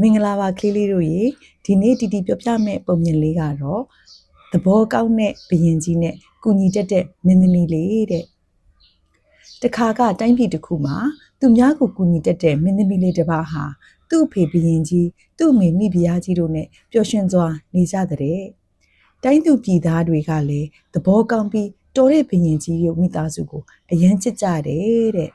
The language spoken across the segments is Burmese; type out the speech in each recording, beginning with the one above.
မင်္ဂလာပါကလေးလေးတို့ရေဒီနေ့တီတီပြောပြမယ့်ပုံမြင်လေးကတော့သဘောကောင်းတဲ့ဘယင်ကြီးနဲ့ကုညီတက်တဲ့မင်းသမီးလေးတဲ့တခါကတိုင်းပြည်တစ်ခုမှာသူများကိုကုညီတက်တဲ့မင်းသမီးလေးတစ်ပါးဟာသူ့အဖေဘယင်ကြီးသူ့အမေမိဖုရားကြီးတို့နဲ့ပျော်ရွှင်စွာနေကြတဲ့တိုင်းသူပြည်သားတွေကလည်းသဘောကောင်းပြီးတော်တဲ့ဘယင်ကြီးရဲ့မိသားစုကိုအယမ်းချစ်ကြတယ်တဲ့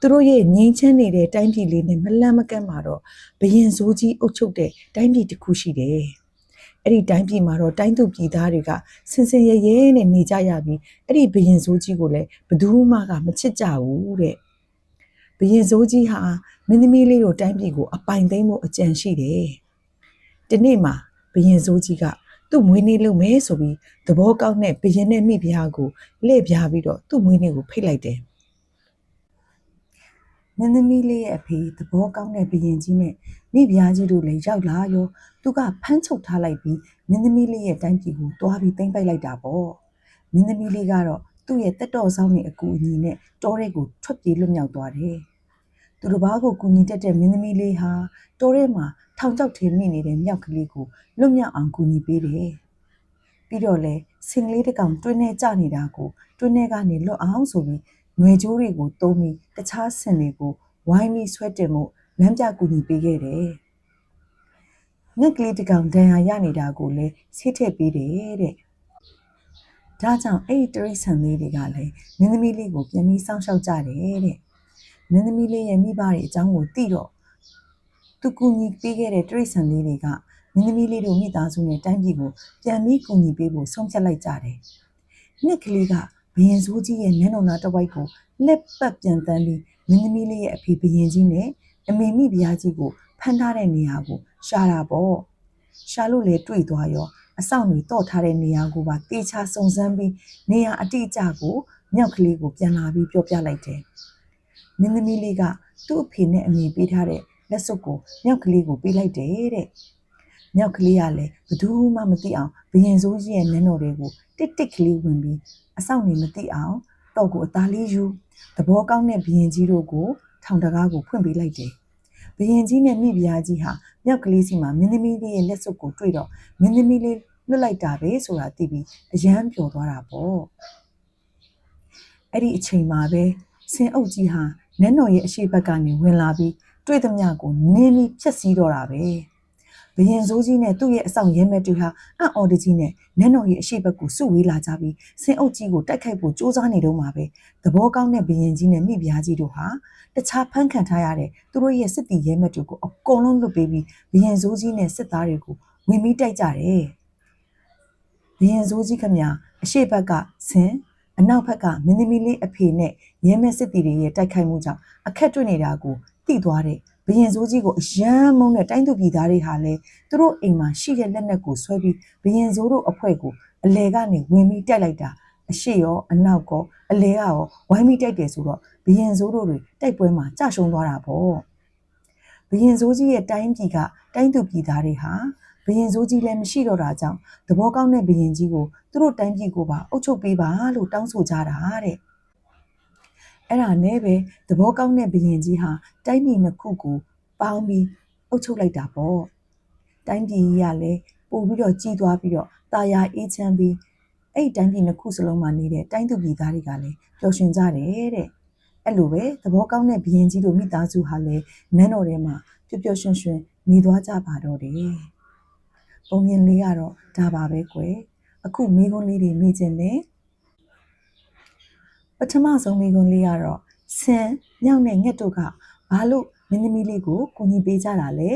သူတို့ရဲ့ငြိမ်းချမ်းနေတဲ့တိုင်းပြည်လေးနဲ့မလန့်မကန့်မှာတော့ဘရင်စိုးကြီးအုပ်ချုပ်တဲ့တိုင်းပြည်တစ်ခုရှိတယ်။အဲ့ဒီတိုင်းပြည်မှာတော့တိုင်းသူပြည်သားတွေကစင်စင်ရဲရဲနဲ့နေကြရပြီးအဲ့ဒီဘရင်စိုးကြီးကိုလည်းဘယ်သူမှကမချစ်ကြဘူးတဲ့။ဘရင်စိုးကြီးဟာမင်းသမီးလေးတို့တိုင်းပြည်ကိုအပိုင်သိမ်းဖို့အကြံရှိတယ်။ဒီနေ့မှာဘရင်စိုးကြီးကသူ့မွေးနေ့လုပ်မယ်ဆိုပြီးသဘောကောင်းတဲ့ဘရင်နဲ့မိဖုရားကိုလှည့်ပြားပြီးတော့သူ့မွေးနေ့ကိုဖိတ်လိုက်တယ်။ မင်းသမီးလေးရဲ့အဖေသဘောကောင်းတဲ့ဘရင်ကြီးနဲ့မိဖုရားကြီးတို့လည်းရောက်လာရောသူကဖမ်းချုပ်ထားလိုက်ပြီးမင်းသမီးလေးရဲ့တိုင်းပြည်ကိုတွားပြီးသိမ်းပိုက်လိုက်တာပေါ့မင်းသမီးလေးကတော့သူ့ရဲ့တက်တော်ဆောင်နေအကူအညီနဲ့တောထဲကိုထွက်ပြေးလွတ်မြောက်သွားတယ်သူတစ်ပါးကိုကူညီတတ်တဲ့မင်းသမီးလေးဟာတောထဲမှာထောင်ချောက်ထဲမိနေတဲ့မြောက်ကလေးကိုလွတ်မြောက်အောင်ကူညီပေးတယ်ပြီးတော့လဲဆင်ကလေးတစ်ကောင်တွင်းထဲကျနေတာကိုတွင်းထဲကနေလွတ်အောင်ဆိုပြီး ຫນွေကြိုးတွေကိုတုံးပြီးတခြားဆင်တွေကိုဝိုင်းပြီးဆွဲတင်မှုလမ်းပြကူညီပေးခဲ့တယ်။ငှက်ကလေးတစ်ကောင်ဒဏ်ရာရနေတာကိုလည်းဆေးထည့်ပေးတယ်တဲ့။ဒါကြောင့်အဲ့ဒီတရိษံလေးတွေကလည်းမင်းသမီးလေးကိုပြန်ပြီးစောင့်ရှောက်ကြတယ်တဲ့။မင်းသမီးလေးရဲ့မိဘတွေအကြောင်းကိုသိတော့သူကူညီပေးခဲ့တဲ့တရိษံလေးတွေကမင်းသမီးလေးတို့မိသားစုနဲ့တိုင်းပြည်ကိုပြန်ပြီးကူညီပေးဖို့ဆုံးဖြတ်လိုက်ကြတယ်။ငှက်ကလေးက ဘယင်စိုးကြီးရဲ့နန်းတော်နာတစ်ဝိုက်ကိုလက်ပတ်ပြန်တန်းပြီးမင်းသမီးလေးရဲ့အဖေဘယင်ကြီးနဲ့အမေမိဖုရားကြီးကိုဖမ်းထားတဲ့နေရာကိုရှာတာပေါ့ရှာလို့လေတွေ့သွားရောအဆောင်တွေတော့ထားတဲ့နေရာကိုပါတေချာစုံစမ်းပြီးနေရာအတိအကျကိုမြောက်ကလေးကိုပြန်လာပြီးပြောပြလိုက်တယ်မင်းသမီးလေးကသူ့အဖေနဲ့အမေပေးထားတဲ့လက်စွပ်ကိုမြောက်ကလေးကိုပေးလိုက်တယ်တဲ့ မြောက်ကလေးကလည်းဘယ်သူမှမသိအောင်ဘယင်စိုးကြီးရဲ့နန်းတော်တွေကိုတစ်တစ်ကလေးဝင်ပြီးအဆောင်တွေမသိအောင်တော့ကိုအသားလေးယူသဘောကောင်းတဲ့ဘယင်ကြီးတို့ကိုထောင်တကားကိုဖွင့်ပေးလိုက်တယ်။ဘယင်ကြီးနဲ့မိဖုရားကြီးဟာမြောက်ကလေးစီမှာမင်းသမီးလေးရဲ့လက်စွပ်ကိုတွေ့တော့မင်းသမီးလေးလွတ်လိုက်တာပဲဆိုတာသိပြီးအယမ်းပျော်သွားတာပေါ့။အဲ့ဒီအချိန်မှာပဲဆင်အုပ်ကြီးဟာနန်းတော်ရဲ့အရှိတ်ဘက်ကနေဝင်လာပြီးတွေ့သမျှကိုနင်းပြီးဖျက်ဆီးတော့တာပဲ။ ဘယင်စိုးကြီးနဲ့သူ့ရဲ့အဆောင်ရဲမဲ့တူဟာအံ့အော်တကြီးနဲ့နန်းတော်ရဲ့အရှိတ်ဘက်ကိုစုဝေးလာကြပြီးဆင်အုပ်ကြီးကိုတိုက်ခိုက်ဖို့စ조사နေတော့မှာပဲသဘောကောင်းတဲ့ဘယင်ကြီးနဲ့မိဖုရားကြီးတို့ဟာတခြားဖမ်းခံထားရတဲ့သူတို့ရဲ့စစ်တီရဲမဲ့တွေကိုအကုန်လုံးလွတ်ပေးပြီးဘယင်စိုးကြီးနဲ့စစ်သားတွေကိုဝင်ပြီးတိုက်ကြတယ်ဘယင်စိုးကြီးခမအရှိတ်ဘက်ကဆင်အနောက်ဘက်ကမင်းသမီးလေးအဖေနဲ့ရဲမဲ့စစ်တီတွေရဲ့တိုက်ခိုက်မှုကြောင့်အခက်တွေ့နေတာကိုသိသွားတဲ့ ဘယင်စိုးကြီးကိုအယမ်းမုန်းတဲ့တိုင်းသူပြည်သားတွေဟာလည်းသူတို့အိမ်မှာရှိတဲ့လက်နက်ကိုဆွဲပြီးဘယင်စိုးတို့အဖွဲ့ကိုအလဲကနေဝင်ပြီးတိုက်လိုက်တာအရှိရောအနောက်ကောအလဲကရောဝိုင်းပြီးတိုက်တယ်ဆိုတော့ဘယင်စိုးတို့တွေတိုက်ပွဲမှာကြရှုံးသွားတာပေါ့ဘယင်စိုးကြီးရဲ့တိုင်းပြည်ကတိုင်းသူပြည်သားတွေဟာဘယင်စိုးကြီးလည်းမရှိတော့တာကြောင့်သဘောကောင်းတဲ့ဘယင်ကြီးကိုသူတို့တိုင်းပြည်ကိုပါအုပ်ချုပ်ပေးပါလို့တောင်းဆိုကြတာတဲ့ အဲ့ဒါနဲ့ပဲသဘောကောင်းတဲ့ဘယင်ကြီးဟာတိုင်းပြည်နှစ်ခုကိုပေါင်းပြီးအုပ်ချုပ်လိုက်တာပေါ့တိုင်းပြည်ကြီးကလည်းပို့ပြီးတော့ကြီးသွားပြီးတော့တာယာအေးချမ်းပြီးအဲ့ဒီတိုင်းပြည်နှစ်ခုစလုံးမှာနေတဲ့တိုင်းသူပြည်သားတွေကလည်းပျော်ရွှင်ကြတယ်တဲ့အဲ့လိုပဲသဘောကောင်းတဲ့ဘယင်ကြီးတို့မိသားစုဟာလည်းနန်းတော်ထဲမှာပျော်ပျော်ရွှင်ရွှင်နေသွားကြပါတော့တယ်ပုံမြင်လေးကတော့ဒါပါပဲကွယ်အခုမိကုန်းလေးတွေမိခြင်းနဲ့ ပထမဆုံးမိကွန်းလေးကတော့ဆန်မြောက်နဲ့ငှက်တို့ကဘာလို့မင်းသမီးလေးကိုကူညီပေးကြတာလဲ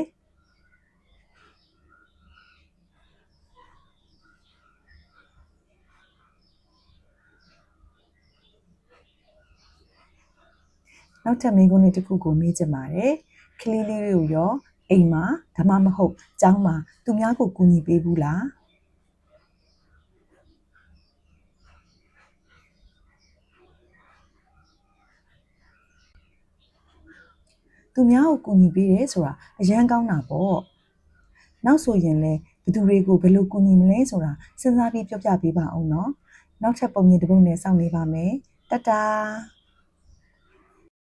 နောက်ထပ်မိကွန်းလေးတစ်ခုကိုမေးချင်ပါတယ်ကလေးလေးတွေကိုရောအိမ်မှာဒါမှမဟုတ်ကျောင်းမှာသူများကိုကူညီပေးဘူးလား သူများကိုကူညီပေးတယ်ဆိုတာအရန်ကောင်းတာပေါ့နောက်ဆိုရင်လည်းဘယ်သူတွေကိုဘယ်လိုကူညီမလဲဆိုတာစဉ်းစားပြီးပြောပြပေးပါအောင်နော်နောက်ထပ်ပုံမြင်တစ်ပုဒ်နဲ့စောင့်နေပါမယ်တတ်တာ